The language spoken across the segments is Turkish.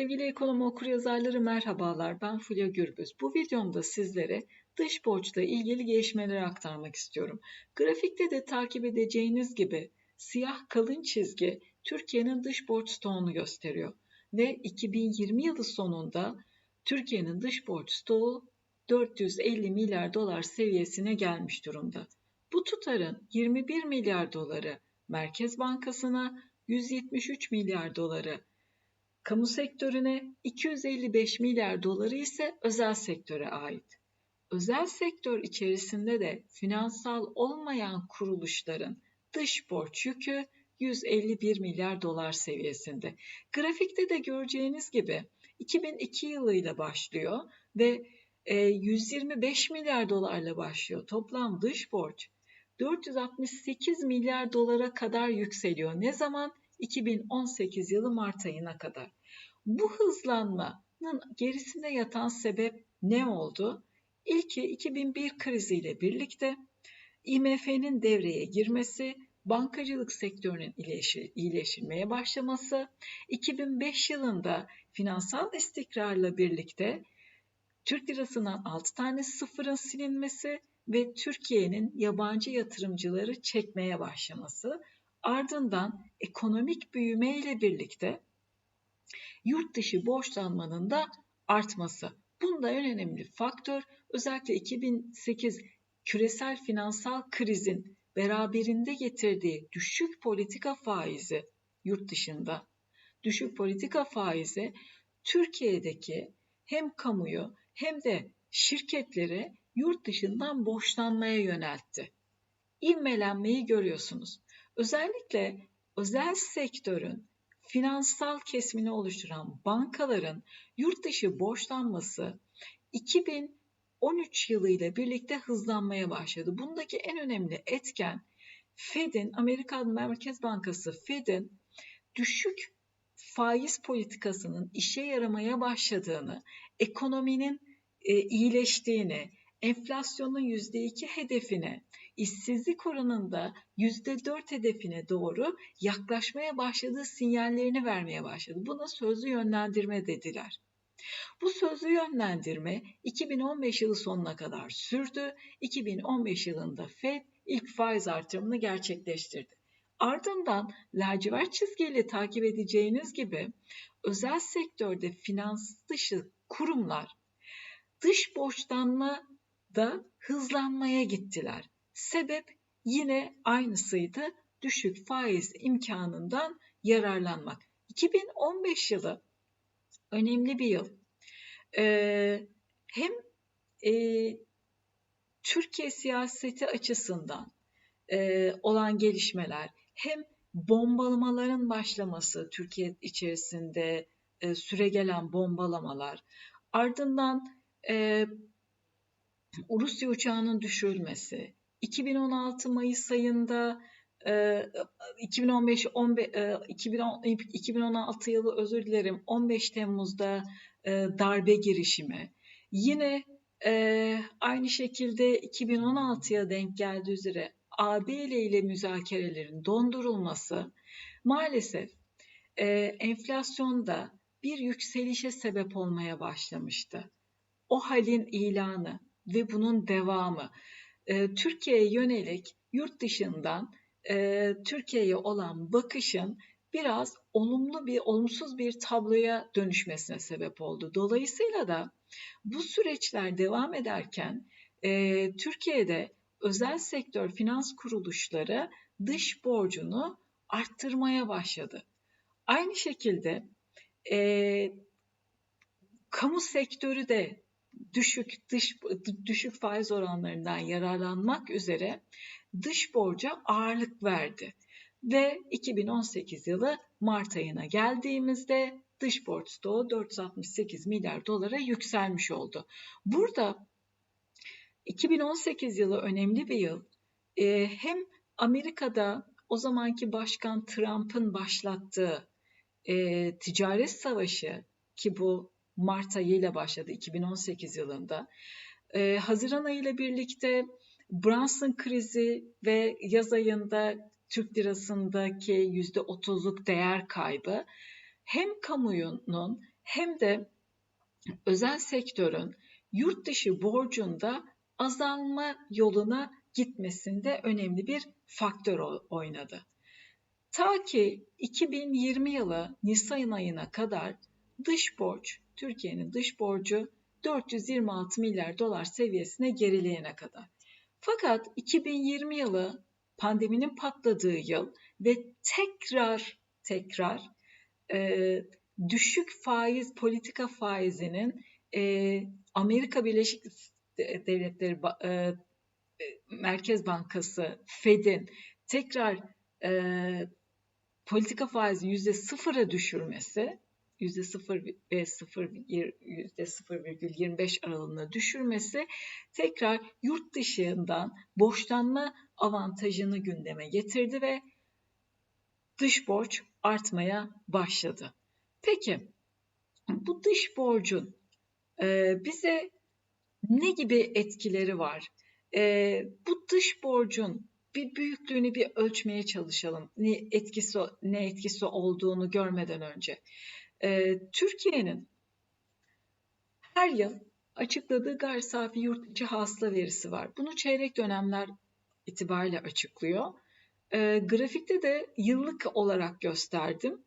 Sevgili ekonomi okuryazarları merhabalar. Ben Fulya Gürbüz. Bu videomda sizlere dış borçla ilgili gelişmeleri aktarmak istiyorum. Grafikte de takip edeceğiniz gibi siyah kalın çizgi Türkiye'nin dış borç stoğunu gösteriyor. Ve 2020 yılı sonunda Türkiye'nin dış borç stoğu 450 milyar dolar seviyesine gelmiş durumda. Bu tutarın 21 milyar doları Merkez Bankası'na, 173 milyar doları kamu sektörüne, 255 milyar doları ise özel sektöre ait. Özel sektör içerisinde de finansal olmayan kuruluşların dış borç yükü 151 milyar dolar seviyesinde. Grafikte de göreceğiniz gibi 2002 yılıyla başlıyor ve 125 milyar dolarla başlıyor. Toplam dış borç 468 milyar dolara kadar yükseliyor. Ne zaman? 2018 yılı Mart ayına kadar. Bu hızlanmanın gerisinde yatan sebep ne oldu? İlki 2001 kriziyle birlikte IMF'nin devreye girmesi, bankacılık sektörünün iyileşilmeye başlaması, 2005 yılında finansal istikrarla birlikte Türk lirasından 6 tane sıfırın silinmesi ve Türkiye'nin yabancı yatırımcıları çekmeye başlaması, ardından ekonomik büyüme ile birlikte yurt dışı borçlanmanın da artması. Bunda en önemli faktör özellikle 2008 küresel finansal krizin beraberinde getirdiği düşük politika faizi yurt dışında düşük politika faizi Türkiye'deki hem kamuyu hem de şirketleri yurt dışından borçlanmaya yöneltti. İvmelenmeyi görüyorsunuz. Özellikle özel sektörün finansal kesimini oluşturan bankaların yurt dışı borçlanması 2013 yılı ile birlikte hızlanmaya başladı. Bundaki en önemli etken Fed'in, Amerikan Merkez Bankası Fed'in düşük faiz politikasının işe yaramaya başladığını, ekonominin e, iyileştiğini, enflasyonun %2 hedefine, işsizlik oranında %4 hedefine doğru yaklaşmaya başladığı sinyallerini vermeye başladı. Buna sözlü yönlendirme dediler. Bu sözlü yönlendirme 2015 yılı sonuna kadar sürdü. 2015 yılında Fed ilk faiz artırımını gerçekleştirdi. Ardından lacivert çizgiyle takip edeceğiniz gibi özel sektörde finans dışı kurumlar dış borçlanma da hızlanmaya gittiler. Sebep yine aynısıydı. Düşük faiz imkanından yararlanmak. 2015 yılı önemli bir yıl. Ee, hem e, Türkiye siyaseti açısından e, olan gelişmeler hem bombalamaların başlaması Türkiye içerisinde e, süregelen bombalamalar ardından e, Rusya uçağının düşürülmesi, 2016 Mayıs ayında 2015 15, 2010, 2016 yılı özür dilerim 15 Temmuz'da e, darbe girişimi yine e, aynı şekilde 2016'ya denk geldiği üzere AB ile ile müzakerelerin dondurulması maalesef e, enflasyonda bir yükselişe sebep olmaya başlamıştı. O halin ilanı ve bunun devamı e, Türkiye'ye yönelik yurt dışından e, Türkiye'ye olan bakışın biraz olumlu bir olumsuz bir tabloya dönüşmesine sebep oldu. Dolayısıyla da bu süreçler devam ederken e, Türkiye'de özel sektör finans kuruluşları dış borcunu arttırmaya başladı. Aynı şekilde e, kamu sektörü de düşük dış düşük faiz oranlarından yararlanmak üzere dış borca ağırlık verdi. Ve 2018 yılı Mart ayına geldiğimizde dış borç stoğu 468 milyar dolara yükselmiş oldu. Burada 2018 yılı önemli bir yıl. Ee, hem Amerika'da o zamanki başkan Trump'ın başlattığı e, ticaret savaşı ki bu Mart ayıyla başladı 2018 yılında. Ee, Haziran ayıyla birlikte Brunson krizi ve yaz ayında Türk lirasındaki %30'luk değer kaybı hem kamuoyunun hem de özel sektörün yurt dışı borcunda azalma yoluna gitmesinde önemli bir faktör oynadı. Ta ki 2020 yılı Nisan ayına kadar dış borç, Türkiye'nin dış borcu 426 milyar dolar seviyesine gerileyene kadar. Fakat 2020 yılı pandeminin patladığı yıl ve tekrar tekrar e, düşük faiz politika faizinin e, Amerika Birleşik Devletleri e, Merkez Bankası Fed'in tekrar e, politika faizini yüzde sıfıra düşürmesi yüzde sıfır ve sıfır yüzde sıfır virgül yirmi beş aralığına düşürmesi tekrar yurt dışından borçlanma avantajını gündeme getirdi ve dış borç artmaya başladı. Peki bu dış borcun e, bize ne gibi etkileri var? E, bu dış borcun bir büyüklüğünü bir ölçmeye çalışalım. Ne etkisi ne etkisi olduğunu görmeden önce. E, Türkiye'nin her yıl açıkladığı gayri safi yurt içi hasıla verisi var. Bunu çeyrek dönemler itibariyle açıklıyor. E, grafikte de yıllık olarak gösterdim.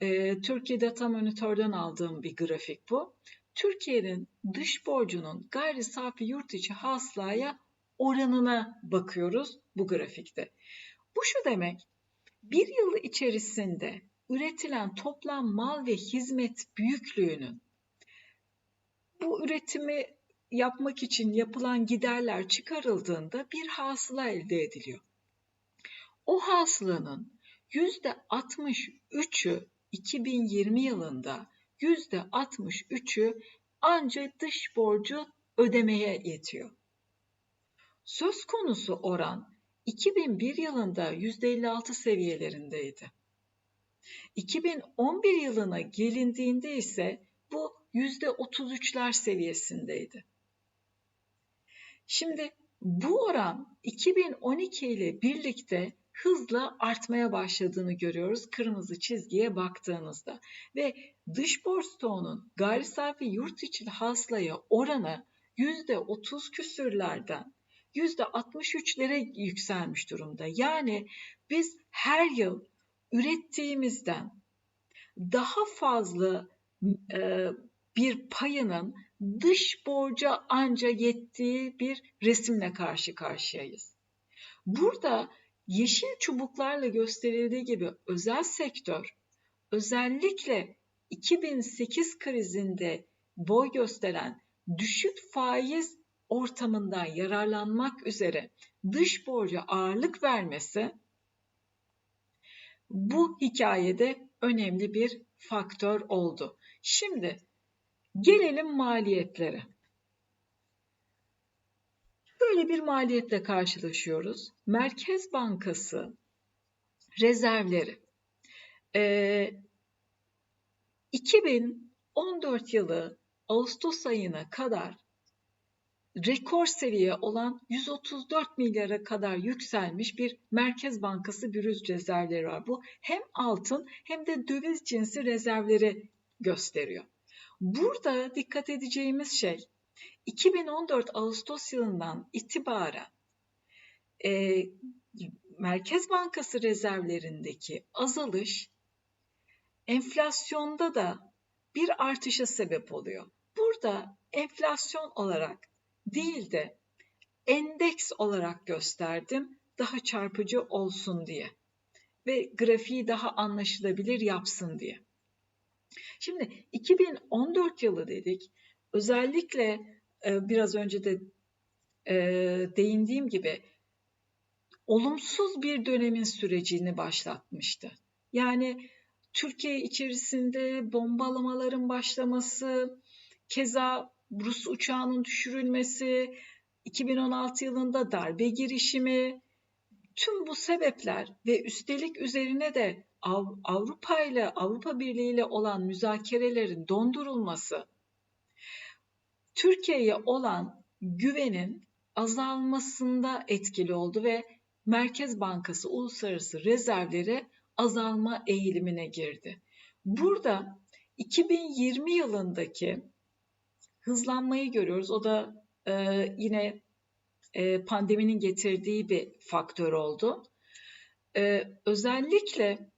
E, Türkiye Data Monitör'den aldığım bir grafik bu. Türkiye'nin dış borcunun gayri safi yurt içi hasılaya oranına bakıyoruz bu grafikte. Bu şu demek, bir yıl içerisinde üretilen toplam mal ve hizmet büyüklüğünün bu üretimi yapmak için yapılan giderler çıkarıldığında bir hasıla elde ediliyor. O hasılanın %63'ü 2020 yılında %63'ü ancak dış borcu ödemeye yetiyor. Söz konusu oran 2001 yılında %56 seviyelerindeydi. 2011 yılına gelindiğinde ise bu %33'ler seviyesindeydi. Şimdi bu oran 2012 ile birlikte hızla artmaya başladığını görüyoruz kırmızı çizgiye baktığınızda. Ve dış borç stoğunun gayri safi yurt içi haslaya oranı %30 küsürlerden %63'lere yükselmiş durumda. Yani biz her yıl ürettiğimizden daha fazla e, bir payının dış borca anca yettiği bir resimle karşı karşıyayız. Burada yeşil çubuklarla gösterildiği gibi özel sektör özellikle 2008 krizinde boy gösteren düşük faiz ortamından yararlanmak üzere dış borca ağırlık vermesi bu hikayede önemli bir faktör oldu. Şimdi gelelim maliyetlere. Böyle bir maliyetle karşılaşıyoruz. Merkez Bankası rezervleri e, 2014 yılı Ağustos ayına kadar rekor seviye olan 134 milyara kadar yükselmiş bir Merkez Bankası bürüz rezervleri var. Bu hem altın hem de döviz cinsi rezervleri gösteriyor. Burada dikkat edeceğimiz şey 2014 Ağustos yılından itibaren e, Merkez Bankası rezervlerindeki azalış enflasyonda da bir artışa sebep oluyor. Burada enflasyon olarak değil de endeks olarak gösterdim daha çarpıcı olsun diye ve grafiği daha anlaşılabilir yapsın diye. Şimdi 2014 yılı dedik. Özellikle e, biraz önce de e, değindiğim gibi olumsuz bir dönemin sürecini başlatmıştı. Yani Türkiye içerisinde bombalamaların başlaması, keza Rus uçağının düşürülmesi, 2016 yılında darbe girişimi, tüm bu sebepler ve üstelik üzerine de Avrupa ile Avrupa Birliği ile olan müzakerelerin dondurulması Türkiye'ye olan güvenin azalmasında etkili oldu ve Merkez Bankası uluslararası rezervleri azalma eğilimine girdi. Burada 2020 yılındaki hızlanmayı görüyoruz. O da e, yine e, pandeminin getirdiği bir faktör oldu. E, özellikle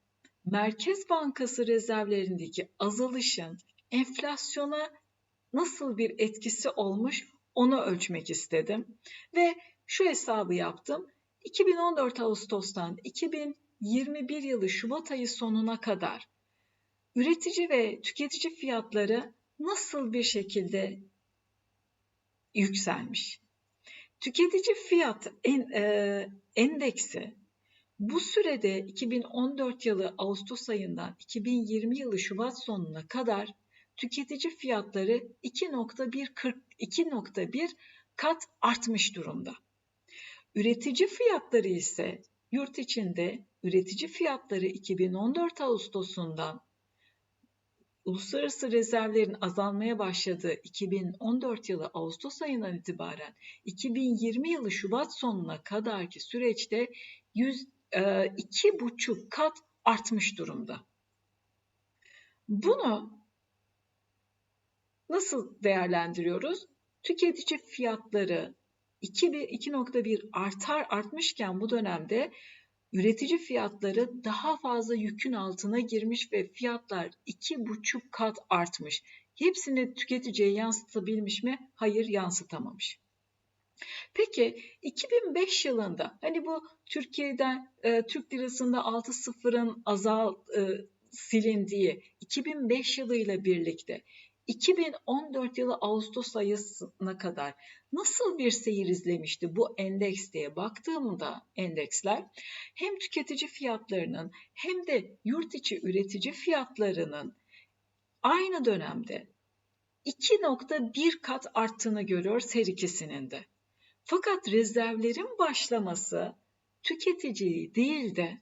Merkez Bankası rezervlerindeki azalışın enflasyona nasıl bir etkisi olmuş onu ölçmek istedim. Ve şu hesabı yaptım. 2014 Ağustos'tan 2021 yılı Şubat ayı sonuna kadar üretici ve tüketici fiyatları nasıl bir şekilde yükselmiş? Tüketici fiyat en, e, endeksi bu sürede 2014 yılı Ağustos ayından 2020 yılı Şubat sonuna kadar tüketici fiyatları 2.1 kat artmış durumda. Üretici fiyatları ise yurt içinde üretici fiyatları 2014 Ağustos'undan uluslararası rezervlerin azalmaya başladığı 2014 yılı Ağustos ayından itibaren 2020 yılı Şubat sonuna kadarki süreçte 100 e, kat artmış durumda. Bunu nasıl değerlendiriyoruz? Tüketici fiyatları 2.1 artar artmışken bu dönemde üretici fiyatları daha fazla yükün altına girmiş ve fiyatlar 2,5 kat artmış. Hepsini tüketiciye yansıtabilmiş mi? Hayır yansıtamamış. Peki 2005 yılında hani bu Türkiye'den e, Türk lirasında 6 sıfırın azal e, silindiği 2005 yılıyla birlikte 2014 yılı Ağustos ayına kadar nasıl bir seyir izlemişti bu endeks diye baktığımda endeksler hem tüketici fiyatlarının hem de yurt içi üretici fiyatlarının aynı dönemde 2.1 kat arttığını görüyoruz her ikisinin de. Fakat rezervlerin başlaması tüketiciyi değil de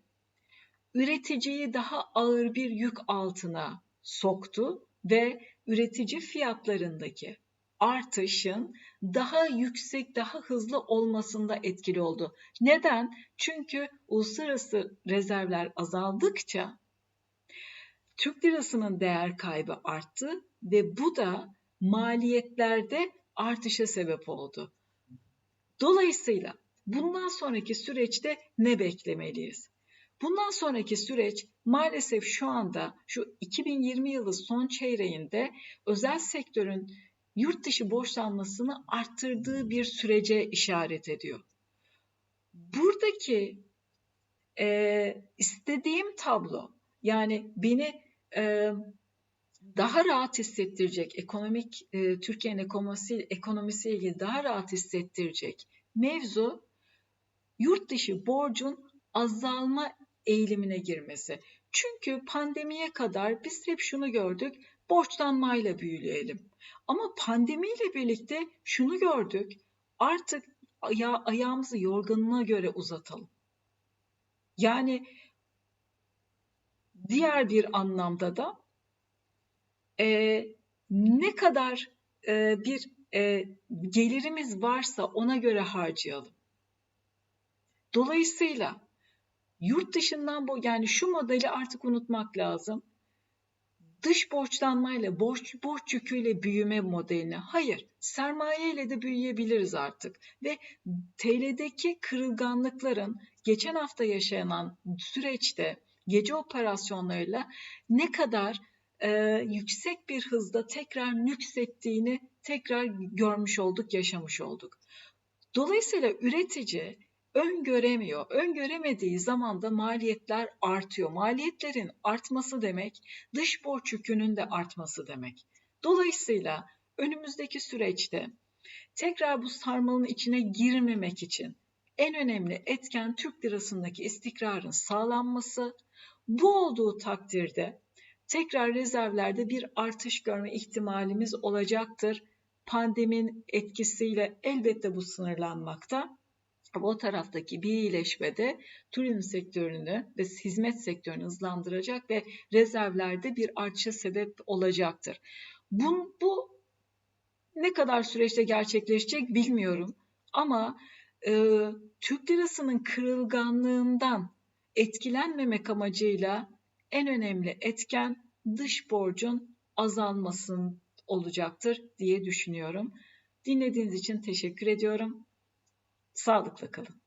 üreticiyi daha ağır bir yük altına soktu ve üretici fiyatlarındaki artışın daha yüksek, daha hızlı olmasında etkili oldu. Neden? Çünkü uluslararası rezervler azaldıkça Türk lirasının değer kaybı arttı ve bu da maliyetlerde artışa sebep oldu. Dolayısıyla bundan sonraki süreçte ne beklemeliyiz? Bundan sonraki süreç maalesef şu anda şu 2020 yılı son çeyreğinde özel sektörün yurt dışı borçlanmasını arttırdığı bir sürece işaret ediyor. Buradaki e, istediğim tablo yani beni e, daha rahat hissettirecek, ekonomik e, Türkiye'nin ekonomisi ekonomisiyle ilgili daha rahat hissettirecek mevzu yurt dışı borcun azalma eğilimine girmesi. Çünkü pandemiye kadar biz hep şunu gördük, borçlanmayla büyüyelim. Ama pandemiyle birlikte şunu gördük, artık aya, ayağımızı yorganına göre uzatalım. Yani diğer bir anlamda da e, ne kadar e, bir e, gelirimiz varsa ona göre harcayalım. Dolayısıyla yurt dışından bu yani şu modeli artık unutmak lazım. Dış borçlanmayla, borç, borç yüküyle büyüme modeline. Hayır, sermaye ile de büyüyebiliriz artık. Ve TL'deki kırılganlıkların geçen hafta yaşanan süreçte gece operasyonlarıyla ne kadar e, yüksek bir hızda tekrar nüksettiğini tekrar görmüş olduk, yaşamış olduk. Dolayısıyla üretici öngöremiyor. Öngöremediği zaman da maliyetler artıyor. Maliyetlerin artması demek dış borç yükünün de artması demek. Dolayısıyla önümüzdeki süreçte tekrar bu sarmalın içine girmemek için en önemli etken Türk lirasındaki istikrarın sağlanması. Bu olduğu takdirde tekrar rezervlerde bir artış görme ihtimalimiz olacaktır. Pandemin etkisiyle elbette bu sınırlanmakta. Ama o taraftaki bir iyileşmede turizm sektörünü ve hizmet sektörünü hızlandıracak ve rezervlerde bir artışa sebep olacaktır. Bu, bu ne kadar süreçte gerçekleşecek bilmiyorum. Ama e, Türk lirasının kırılganlığından etkilenmemek amacıyla en önemli etken dış borcun azalmasın olacaktır diye düşünüyorum. Dinlediğiniz için teşekkür ediyorum. Sağlıkla kalın.